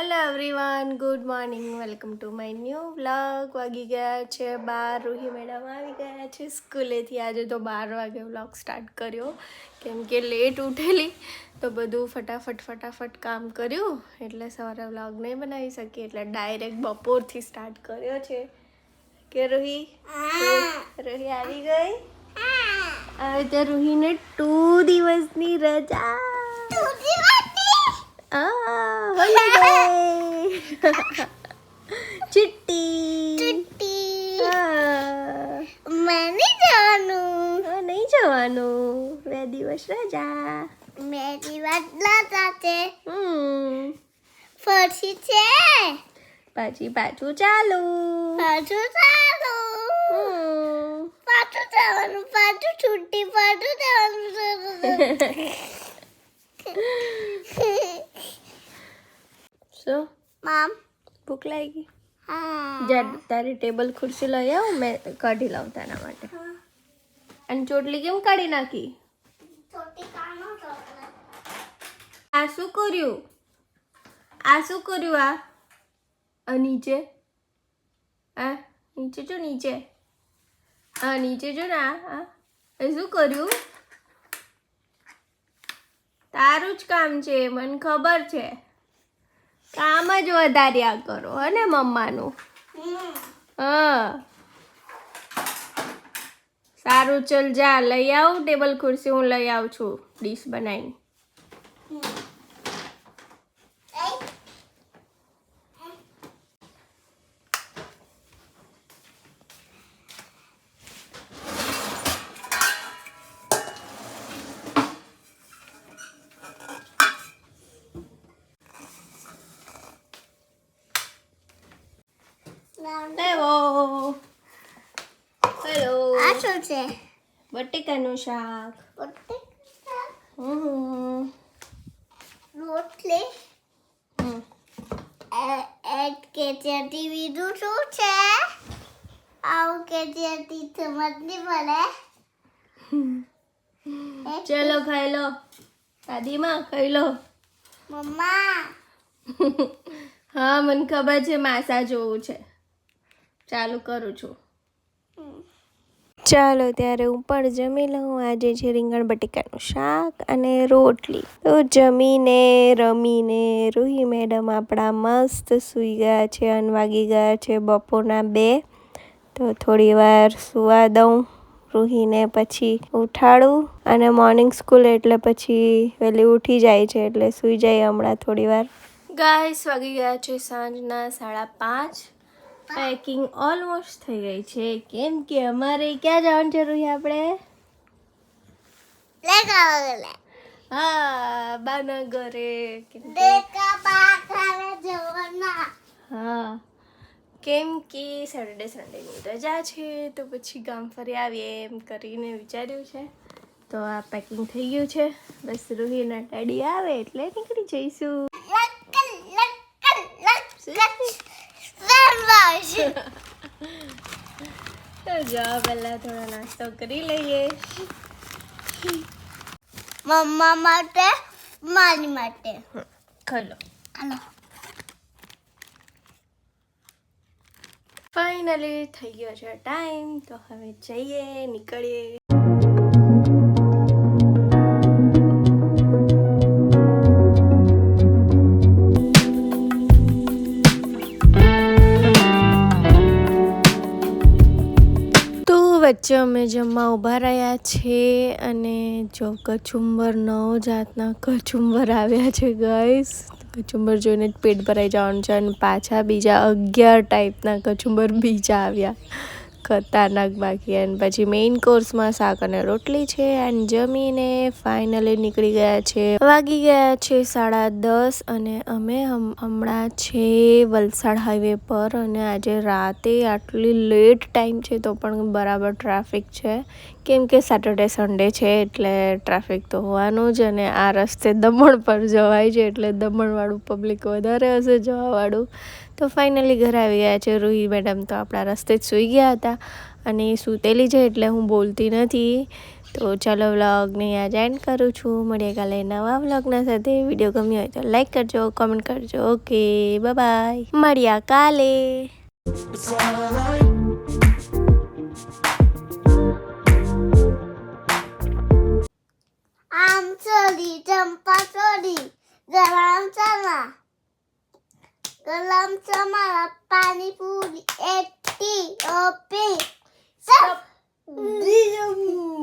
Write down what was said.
Hello everyone good morning welcome to my new vlog વાગી ગયા છે બાર. રૂહી મેડમ આવી ગયા છે સ્કૂલેથી. આજે તો બાર વાગે વ્લોગ સ્ટાર્ટ કર્યો. કેમ કે લેટ ઉઠેલી. તો બધું ફટાફટ ફટાફટ કામ કર્યું. એટલે સવારે વ્લોગ નહીં બનાવી શકી એટલે ડાયરેક્ટ બપોરથી સ્ટાર્ટ કર્યો છે. કે રૂહી? રૂહી આવી ગઈ? હવે તો રૂહીને ટુ દિવસની રજા. Ah, holiday! ચિટ્ટી મેં મને જવાનું નહીં જવાનું બે દિવસ રજા બે દિવસ રજા છે ફરસી છે પછી પાછું ચાલુ પાછું ચાલુ પાછું જવાનું પાછું છુટ્ટી પાછું જવાનું શું મામ ભૂખ લાગી હા જા તારી ટેબલ ખુરશી લઈ આવ મેં કાઢી લાવું તારા માટે અને ચોટલી કેમ કાઢી નાખી છોટી કાનો ચોકલેટ આ શું કર્યું આ શું કર્યું આ આ નીચે આ નીચે જો નીચે આ નીચે જો ને આ આ એ શું કર્યું તારું જ કામ છે મને ખબર છે કામ જ વધાર્યા કરો હને મમ્માનું? હા. સારું, ચલ જા, લઈ આવ ટેબલ ખુરશી, હું લઈ આવું છું ડીશ બનાવીને. લેવો હેલો આ શું છે? બટેકાનું શાક. રોટલી. એડ કેજેથી બીજું શું છે? આવું કેજેથી સમજ નહીં પડે. ચલો ખાઈ લો. દાદીમાં ખાઈ લો. મમ્મા. હા મને ખબર છે માસા જોવું છે. ચાલુ કરું છું. ચાલો ત્યારે હું પણ જમી લઉં. આજે છે રીંગણ બટેકાનું શાક અને રોટલી. તો જમીને રમીને રૂહી મેડમ આપણા મસ્ત સૂઈ ગયા છે અને વાગી ગયા છે બપોરના બે. તો થોડી વાર સુવા દઉં રૂહીને પછી ઉઠાડું અને મોર્નિંગ સ્કૂલ એટલે પછી વહેલી ઉઠી જાય છે એટલે સૂઈ જાય હમણાં થોડી વાર. ગાય વાગી ગયા છે સાંજના સાડા પાંચ. પેકિંગ ઓલમોસ્ટ થઈ ગઈ છે. કેમ કે અમારે ક્યાં જવાનું છે આપણે? હા બાના ઘરે હા. કેમ કે સેટરડે સન્ડેની રજા છે તો પછી ગામ ફરી આવીએ એમ કરીને વિચાર્યું છે. તો આ પેકિંગ થઈ ગયું છે. બસ રૂહીના ડેડી આવે એટલે નીકળી જઈશું. તો જાઓ પહેલાં થોડો નાસ્તો કરી લઈએ. મમ્મા માટે મારી માટે. ખલો. હાલો. ફાઇનલી થઈ ગયો છે ટાઈમ તો હવે જઈએ નીકળીએ. વચ્ચે અમે જમવા ઊભા રહ્યા છે અને જો કચુંબર નવ જાતના કચુંબર આવ્યા છે ગાઈસ કચુંબર જોઈને જ પેટ ભરાઈ જવાનું છે અને પાછા બીજા અગિયાર ટાઈપના કચુંબર બીજા આવ્યા. ખતરનાક બાકી અને પછી મેઇન કોર્સમાં શાક અને રોટલી છે એન્ડ જમીને ફાઇનલી નીકળી ગયા છે. વાગી ગયા છે સાડા દસ અને અમે હમ- હમણાં છે વલસાડ હાઈવે પર અને આજે રાતે આટલી લેટ ટાઈમ છે તો પણ બરાબર ટ્રાફિક છે. કેમ કે સેટરડે સન્ડે છે એટલે ટ્રાફિક તો હોવાનું જ અને આ રસ્તે દમણ પર જવાય છે એટલે દમણવાળું પબ્લિક વધારે હશે જવાવાળું. તો ફાઇનલી ઘરે આવી ગયા છે. રૂહી મેડમ તો આપણા રસ્તે જ સૂઈ ગયા હતા અને એ સૂતેલી છે એટલે હું બોલતી નથી. તો ચાલો વ્લોગને યાદ એન્ડ કરું છું. મળીએ કાલે નવા વ્લોગના સાથે. વીડિયો ગમ્યો હોય તો લાઈક કરજો કોમેન્ટ કરજો. ઓકે બાય મળ્યા કાલે. આમ ચોરી ચંપા ચોરી ગરમ Kalam sama pani puri eti opi. Sop. Dinamu.